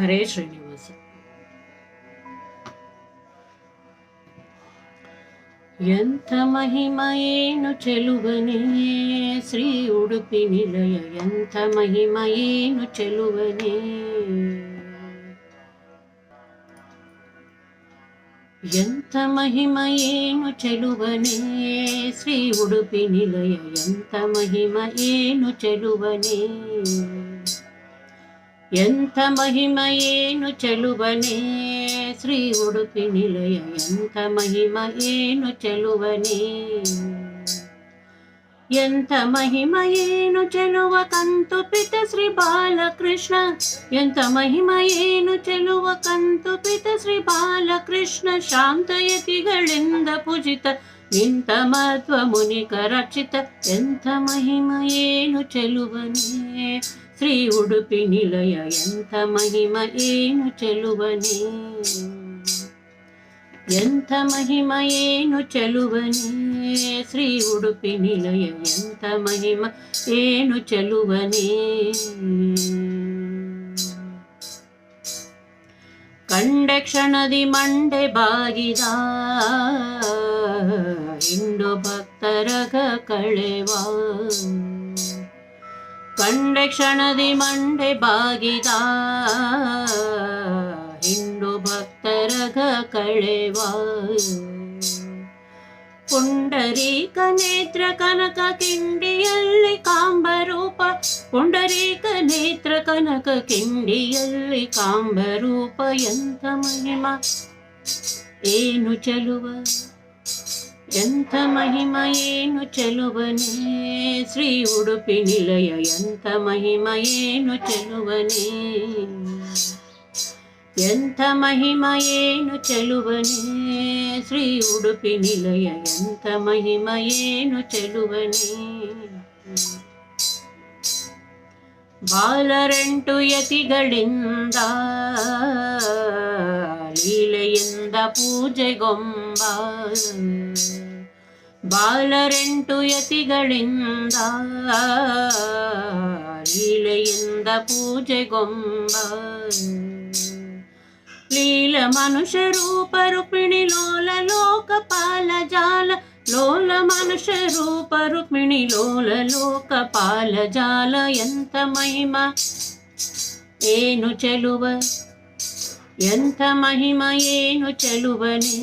హరే శ్రీనివాస ఎంత మహిమయేను చెలువనే శ్రీ ఉడుపి నిలయ ఎంత మహిమయేను చెలువనే. ఎంత మహిమయేను చెలువనే శ్రీ ఉడుపి నిలయ ఎంత మహిమయేను చెలువనే. ಎಂಥ ಮಹಿಮೆಯೇನು ಚೆಲುವನೇ? ಶ್ರೀ ಉಡುಪಿ ನಿಲಯ ಎಂಥ ಮಹಿಮಯೇನು ಚೆಲುವನೇ? ಎಂಥ ಮಹಿಮಯೇನು ಚೆಲುವ ಕಂತು ಪಿತ ಶ್ರೀ ಬಾಲಕೃಷ್ಣ? ಎಂಥ ಮಹಿಮಯೇನು ಚೆಲುವ ಕಂತು ಪಿತ ಶ್ರೀ ಬಾಲಕೃಷ್ಣ? ಶಾಂತಯತಿಗಳಿಂದ ಪೂಜಿತ, ನಿಂತ ಮಹತ್ವ ಮುನಿಕ ರಚಿತ ಎಂಥ ಮಹಿಮಯೇನು ಚೆಲುವನೇ? ಶ್ರೀ ಉಡುಪಿ ನಿಲಯ ಎಂಥ ಮಹಿಮ ಏನು ಚೆಲುವನೇ ಎಂಥ ಮಹಿಮ ಏನು ಚೆಲುವನೇ ಶ್ರೀ ಉಡುಪಿ ನಿಲಯ ಎಂಥ ಮಹಿಮ ಏನು ಚೆಲುವನೇ ಕಂಡೆ ಕ್ಷಣದಿ ಮಂಡೆ ಬಾಗಿದ ಹಿಂಡು ಭಕ್ತರಗ ಕಳೆವಾ ಕಂಡೆ ಕ್ಷಣದಿ ಮಂಡೆ ಬಾಗಿದ. ಹಿಂಡು ಭಕ್ತರಗ ಕಳೆವ. ಪುಂಡರೀಕ ನೇತ್ರ ಕನಕ ಕಿಂಡಿಯಲ್ಲಿ ಕಾಂಬರೂಪ. ಪುಂಡರೀಕ ನೇತ್ರ ಕನಕ ಕಿಂಡಿಯಲ್ಲಿ ಕಾಂಬರೂಪ. ಎಂಥ ಮಹಿಮ, ಏನು ಚಲುವ? ಎಂಥ ಮಹಿಮ ಏನು ಚೆಲುವನೇ ಶ್ರೀ ಉಡುಪಿ ನಿಲಯ ಎಂಥ ಮಹಿಮ ಏನು ಚೆಲುವನೇ ಎಂಥ ಮಹಿಮ ಏನು ಚೆಲುವನೇ ಶ್ರೀ ಉಡುಪಿ ನಿಲಯ ಎಂಥ ಮಹಿಮ ಏನು ಚೆಲುವನೇ ಬಾಲರೆಂಟು ಯತಿಗಳಿಂದ ಲೀಲೆಯಿಂದ ಪೂಜೆಗೊಂಬ ಬಾಲರೆಂಟು ಯತಿಗಳಿಂದ ಲೀಲೆಯಿಂದ ಪೂಜೆಗೊಂಬ ಲೀಲ ಮನುಷ್ಯ ರೂಪ ರೂಪಿಣಿ ಲೋಲ ಲೋಕಪಾಲ ಜಾಲ ಲೋಲ ಮನುಷ್ಯ ರೂಪ ರುಕ್ಮಿಣಿ ಲೋಲ ಲೋಕಪಾಲ ಜಾಲ ಎಂಥ ಮಹಿಮ ಏನು ಚೆಲುವ ಎಂಥ ಮಹಿಮ ಏನು ಚೆಲುವನೇ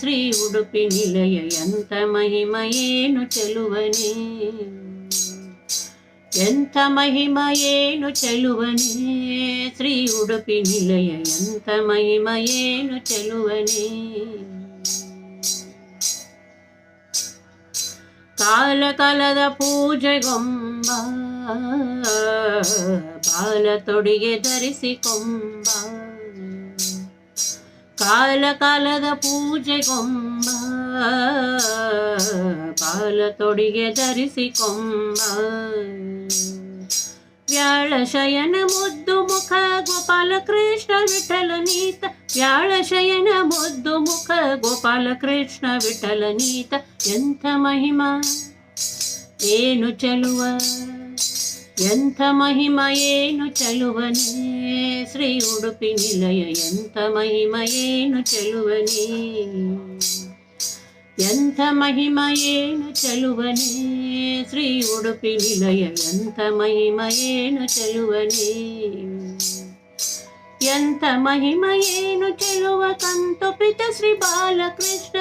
ಶ್ರೀ ಉಡುಪಿ ನಿಲಯ ಎಂಥ ಮಹಿಮ ಏನು ಚೆಲುವನೇ ಎಂಥ ಮಹಿಮ ಏನು ಚೆಲುವನೇ ಶ್ರೀ ಉಡುಪಿ ನಿಲಯ ಎಂಥ ಮಹಿಮ ಏನು ಚೆಲುವನೇ ಕಾಲ ಕಾಲದ ಪೂಜೆಗೊಂಬ ಬಾಲ ತೊಡಿಗೆ ಧರಿಸಿಕೊಂಬ ಕಾಲ ಕಾಲದ ಪೂಜೆಗೊಂಬ ಕಾಲ ತೊಡಿಗೆ ಧರಿಸಿಕೊಂಬ ವ್ಯಾಳ ಶಯನ ಮುದ್ದು ಮುಖ, ಗೋಪಾಲ ಕೃಷ್ಣ ವಿಠಲ ನೀತ. ವ್ಯಾಳ ಶಯನ ಮುದ್ದು ಮುಖ, ಗೋಪಾಲ ಕೃಷ್ಣ ವಿಠಲ ನೀತ. ಎಂಥ ಮಹಿಮಾ, ಏನು ಚಲುವ? ಎಂಥ ಮಹಿಮ ಏನು ಚಲುವನೇ ಶ್ರೀ ಉಡುಪಿ ನಿಲಯ ಎಂಥ ಮಹಿಮ ಏನು ಚಲುವನೇ ಎಂಥ ಮಹಿಮ ಏನು ಚಲುವನೇ ಶ್ರೀ ಉಡುಪಿ ನಿಲಯ ಎಂಥ ಮಹಿಮ ಏನು ಚಲುವನೇ ಎಂಥ ಮಹಿಮ ಏನು ಚೆಲುವ ಕಂತು ಪಿತ ಶ್ರೀ ಬಾಲಕೃಷ್ಣ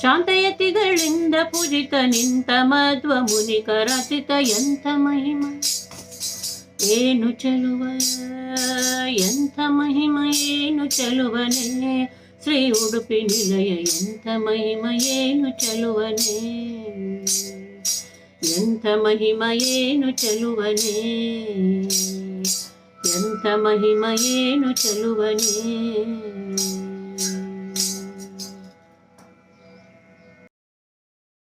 ಶಾಂತಯತಿಗಳಿಂದ ಪೂಜಿತ ನಿಂತ ಮಧ್ವ ಮುನಿಕ ರಚಿತ ಎಂಥ ಮಹಿಮ ఏను చలువ? ఎంత మహిమయేను చలువనే? శ్రీ ఉడుపి నిలయ ఎంత మహిమయేను చలువనే? ఎంత మహిమయేను చలువనే? ఎంత మహిమయేను చలువనే?